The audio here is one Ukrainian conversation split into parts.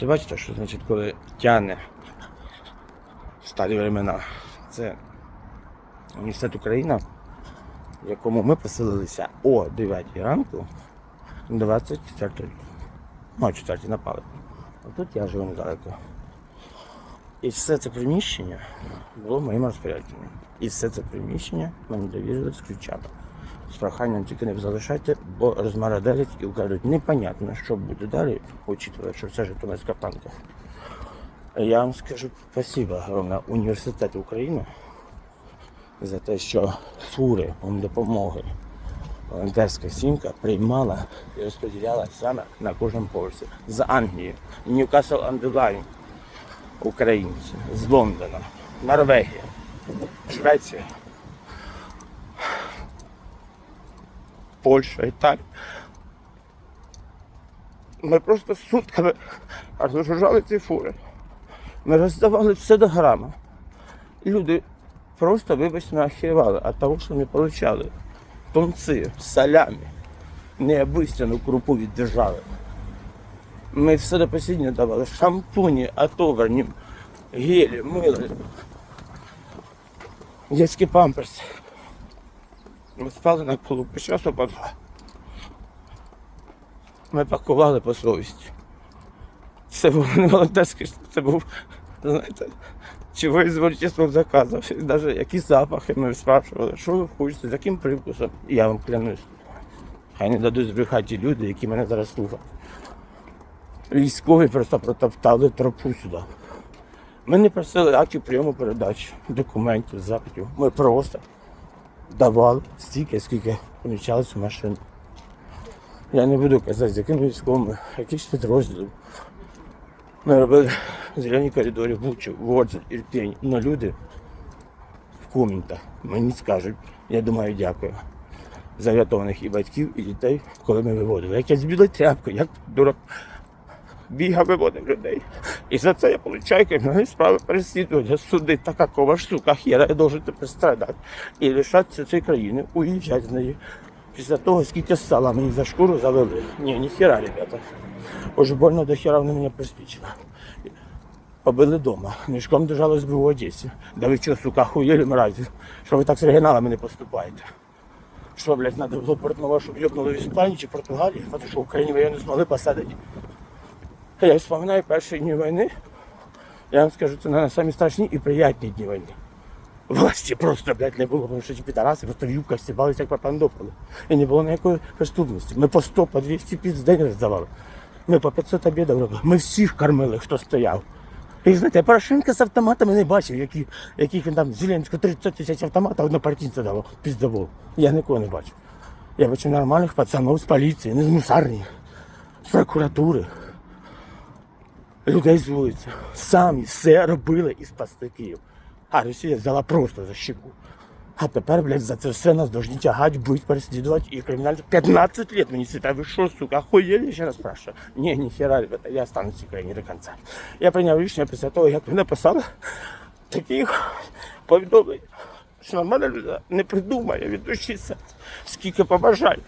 Це бачите, що значить, коли тяне старі времена. Це університет Україна, в якому ми поселилися о 9 ранку 24 рік. Ну, о 4 напали. А тут я живу недалеко. І все це приміщення було моїм розпорядженням. І все це приміщення мені довірили з ключами. З проханням тільки не залишайте, бо розмараделять і кажуть, непонятно, що буде далі, учитывая, що це Житомирська танка. Я вам скажу спасибо огромне університету України за те, що фури вам допомоги волонтерська сімка приймала і розподіляла саме на кожному поверсі з Англії, Ньюкасл Андерлайн, українці, з Лондона, Норвегія, Швеція, Польща, Італія. Ми просто сутками розгружали ці фури. Ми роздавали все до грама. Люди просто, вибачте, охеревали від того, що ми отримали тонці, салямі, необистяну крупу від держави. Ми все до посіння давали. Шампуні, отоварні, гелі, мило, дітські памперси. Ми спали на полу по часу по. Ми пакували по совісті. Це був не волонтерський, це був, знаєте, чого із заказів. Навіть які запахи ми спрашували, що ви хочете, з яким привкусом. Я вам клянусь. Хай не дадуть збрехати люди, які мене зараз слухають. Військові просто протоптали тропу сюди. Ми не просили актів прийому передач, документів, запитів. Ми просто давали стільки, скільки помічалось в машину. Я не буду казати, з якими військовими, якихось підрозділів. Ми робили зелені коридори, Бучу, Ворзель, Ірпінь. Но люди в коментах мені скажуть, я думаю, дякую. За врятованих і батьків, і дітей, коли ми виводили. Як я з білою тряпкою, як дурак бігав, виводив людей. І за це я получаю кримінальні справи переслідування, суди, та какого ж сука хера, я должен тепер страдати. І лишатися цієї країни, уїжджати з неї. Після того, скільки сала мені за шкуру завели. Ні, ніхера, ребята. Уже больно до хера вони мене приспічили. Побили дома. Мішком держали СБУ в Одесі. Да ви що, сука, хуєлі мразі? Що ви так з регіоналами не поступаєте? Що, блядь, треба було портного, щоб йобнули в Іспанії чи Португалії, тому що в Україні ви не змогли посадити. Я вспоминаю перші дні війни. Я вам скажу, це наверное, самі страшні і приятні дні війни. Власті просто, блядь, не було, тому що ті підараси просто в юбках стібалися, як папандополи. І не було ніякої преступності. Ми по 100, по 200 піц день роздавали. Ми по 500 обідів робили. Ми всіх кормили, хто стояв. І знаєте, Порошенка з автоматами не бачив, які, яких він там Зеленського 30 тисяч автоматів однопартійця давав, піздавав. Я нікого не бачив. Я бачив нормальних пацанів з поліції, не з мусарні, з прокуратури. Людей з вулиці. Самі все робили і спасли Київ. А Росія взяла просто за щеку. А тепер, блядь, за це все нас должны тягать, бить, переслідувати і кримінально. 15 лет мені світа, ви що, сука, охуєли? Ще раз спрашиваю. Ні, ніхера, ребята, я останусь в цій країні до кінця. Я прийняв рішення після того, як ви написали таких повідомлень, що нормальна людина не придумає від душі серця, скільки побажань.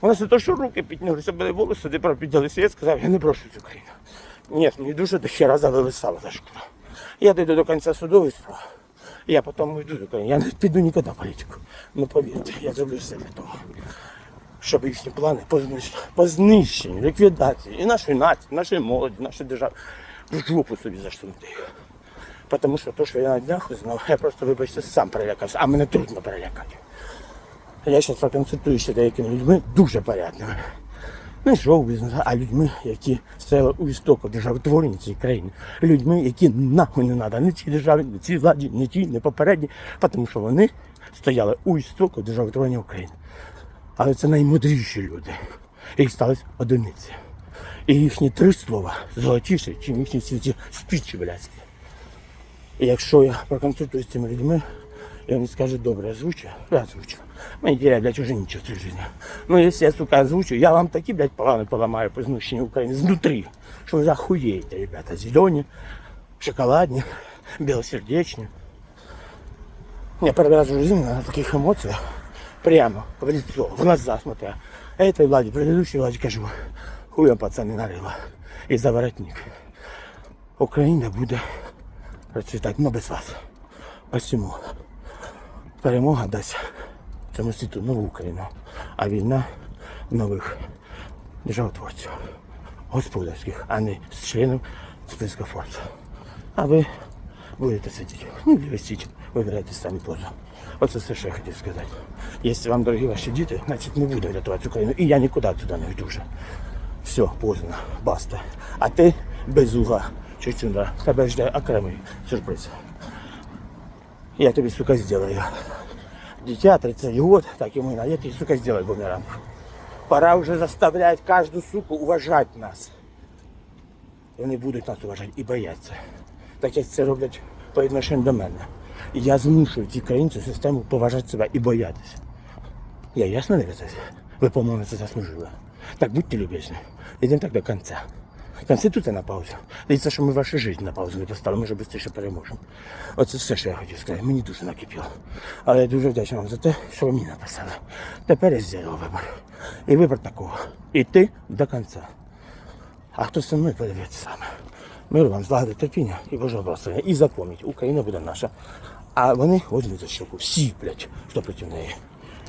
У нас не то, що руки піднялися, були волоси, де піднялися. Я сказав, я не брошу цю країну. Ні, мені дуже до хера завели сало за шкуру. Я дойду до кінця судової справи. Я потім уйду до країни. Я не піду нікуди в політику. Ну повірте, я зроблю все для того. Щоб їхні плани по знищенню, ліквідації і нашої нації, нашої молоді, нашої держави в жопу собі заштунути їх. Тому що те, що я на днях узнав, я просто, вибачте, сам перелякався, а мене трудно перелякати. Я зараз проконсультуюся деякими людьми дуже порядними. Не шоу-бізнес, а людьми, які стояли у істоку державотворення цієї країни. Людьми, які нахуй не треба ні цій державі, ні цій владі, ні тій, ні попередній, тому що вони стояли у істоку державотворення України. Але це наймудріші люди. Їх сталися одиниці. І їхні три слова золотіші, ніж їхні всі спічі блядські. І якщо я проконсультуюсь з цими людьми, і вони скажуть, добре, озвучу, я озвучу. Мені діля, блядь, уже нічого в цій житті. Ну, якщо я, сука, озвучу, я вам такі, блядь, плани поламаю по знищенню України знутрі, що ви захуєєте, ребята, зелені, шоколадні, білосердечні. Я первый раз в жизни на таких эмоциях прямо в лицо, в глаза смотря. Этой владе, предыдущей владе кажу, хуя пацаны нарыла. і за воротник. Україна буде процвітати, але без вас. Ось цьому. Перемога дасть цьому світу нову Україну, а війна нових державотворців, господарських, а не з членів списку форсу. А ви будете сидіти. Ну, і висіть, вибирайте самі позу. Оце все, що я хотів сказати. Якщо вам дорогі ваші діти, значить не буду рятувати Україну. І я нікуди сюди не йду вже. Все, поздно, баста. А ти без угла, чучунда, тебе жде окремий сюрприз. Я тобі, сука, сделаю. Дитя 30 год, так ему и надо. Я тебе, сука, сделаю бумеранг. Пора уже заставлять каждую суку уважать нас. І вони будуть нас уважати і бояться. Так як це роблять по відношенню до мене. І я змушую цій країнцю систему поважати себе і боятися. Я ясно виразився? Ви, по-моєму, це заслужили. Так будьте любезні. Йдемо так до кінця. Конституція на паузу. Дивіться, що ми вашу життя на паузу не поставили, ми вже швидше переможемо. Оце все, що я хотів сказати. Мені дуже накипіло. Але я дуже вдячний вам за те, що ви мені написали. Тепер я зробив вибір. І вибір такого. Іти до кінця. А хто зі мною подивиться саме. Миру вам злагоди терпіння і Божого благословення. І запам'ять, Україна буде наша. А вони возьмуть за щоку. Всі, блядь, хто проти неї.